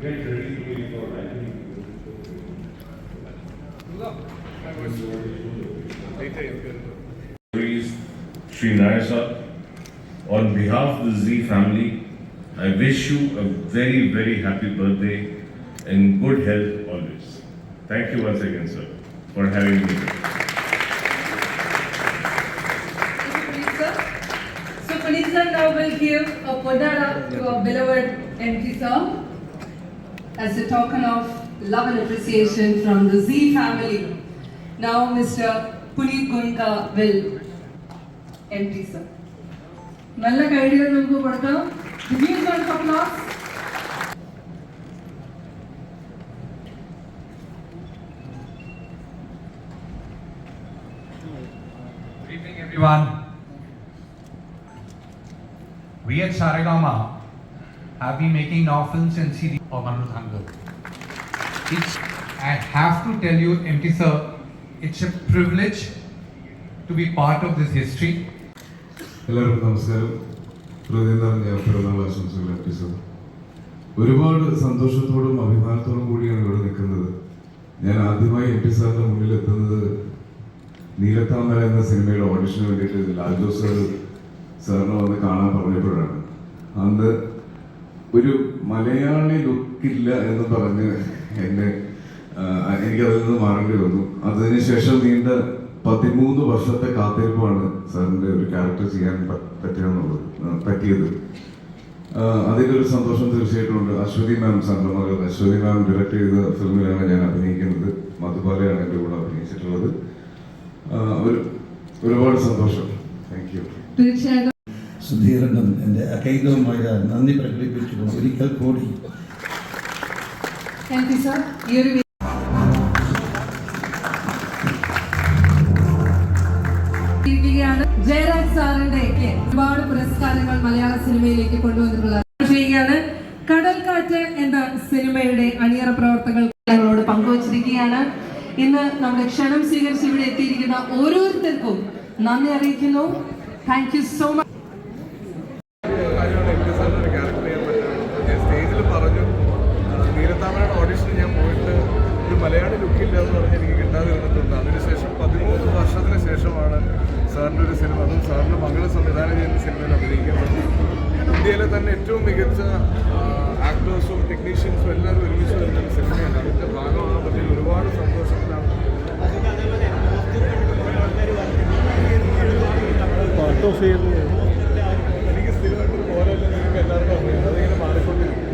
Sri Narasa, on behalf of the Z family, I wish you a very, very happy birthday and good health always. Thank you once again, sir, for having me. So Puneet sir now will give a podara to our beloved MP as a token of love and appreciation from the Z family. Now Mr. Puneet Gunka will MP sir. നല്ല കൈഡികൾ നമുക്ക് കൊടുക്കാം Give me a round of applause. Good evening, everyone. We at Saregama have been making novels and series Of Manoj Thangal. It's, I have to tell you, MT sir, it's a privilege to be part of this history. എല്ലാവർക്കും നമസ്കാരം ഹൃദയം നിറഞ്ഞ പിറന്നാൾ ആശംസകൾ sir ഒരുപാട് സന്തോഷത്തോടും അഭിമാനത്തോടും കൂടിയാണ് ഇവിടെ നിൽക്കുന്നത് ഞാൻ ആദ്യമായി എം പി സാറിന്റെ മുന്നിൽ എത്തുന്നത് നീലത്താമര എന്ന സിനിമയുടെ ഓഡിഷന് വേണ്ടിയിട്ട് ലാൽ ജോസ് സാർ സാറിനെ വന്ന് കാണാൻ പറഞ്ഞപ്പോഴാണ് അന്ന് ഒരു മലയാളി ലുക്കില്ല എന്ന് പറഞ്ഞ് എന്നെ എനിക്ക് എനിക്കതിൽ നിന്ന് മാറേണ്ടി വന്നു. അതിനുശേഷം നീണ്ട പതിമൂന്ന് വർഷത്തെ കാത്തിരിപ്പാണ് സാറിന്റെ ഒരു ക്യാരക്ടർ ചെയ്യാൻ പറ്റിയെന്നുള്ളത് പറ്റിയത്. അതിലൊരു സന്തോഷം തീർച്ചയായിട്ടും ഉണ്ട്. അശ്വതി മാം സാറിന്റെ മകൾ അശ്വതി മാം ഡയറക്ട് ചെയ്ത ഫിലിമിലാണ് ഞാൻ അഭിനയിക്കുന്നത്. മധുബാലയാണ് എന്റെ കൂടെ അഭിനയിച്ചിട്ടുള്ളത്. ഒരു ഒരുപാട് സന്തോഷം. താങ്ക് യു തീർച്ചയായിട്ടും. സുധീരനും എന്റെ അകൈതവുമായ നന്ദി പ്രകടിപ്പിച്ചുകൊണ്ട് ഒരിക്കൽ കൂടി. ജയരാജ് സാറിന്റെ ഒരുപാട് പുരസ്കാരങ്ങൾ മലയാള സിനിമയിലേക്ക് കൊണ്ടുവന്നിട്ടുള്ളത് കടൽക്കാറ്റ് എന്ന സിനിമയുടെ അണിയറ പ്രവർത്തകൾ ഞങ്ങളോട് പങ്കുവച്ചിരിക്കുകയാണ്. ഇന്ന് നമ്മുടെ ക്ഷണം സ്വീകരിച്ച് ഇവിടെ എത്തിയിരിക്കുന്ന ഓരോരുത്തർക്കും നന്ദി അറിയിക്കുന്നു. താങ്ക് സോ മച്ച് മലയാളി എന്ന് പറഞ്ഞ് എനിക്ക് കിട്ടാതിരുന്നിട്ടുണ്ട് അതിനുശേഷം പതിമൂന്ന് വർഷത്തിന് ശേഷമാണ് സാറിന്റെ ഒരു സിനിമ. അതും സാറിന്റെ മകൾ സംവിധാനം ചെയ്യുന്ന സിനിമയിൽ അഭിനയിക്കുന്നത്. ഇന്ത്യയിലെ തന്നെ ഏറ്റവും മികച്ച ആക്ടേഴ്സും ടെക്നീഷ്യൻസും എല്ലാവരും ഒരുമിച്ച് വരുന്ന ഒരു സിനിമയാണ്. അതിന്റെ ഭാഗമാകാൻ പറ്റിയ ഒരുപാട് സന്തോഷത്തിലാണ്. എനിക്ക് സ്ഥിരമായിട്ട് പോരല്ലോ നിങ്ങൾക്ക് എല്ലാവർക്കും അറിയാം. അതിങ്ങനെ മാറിക്കൊണ്ടിരിക്കും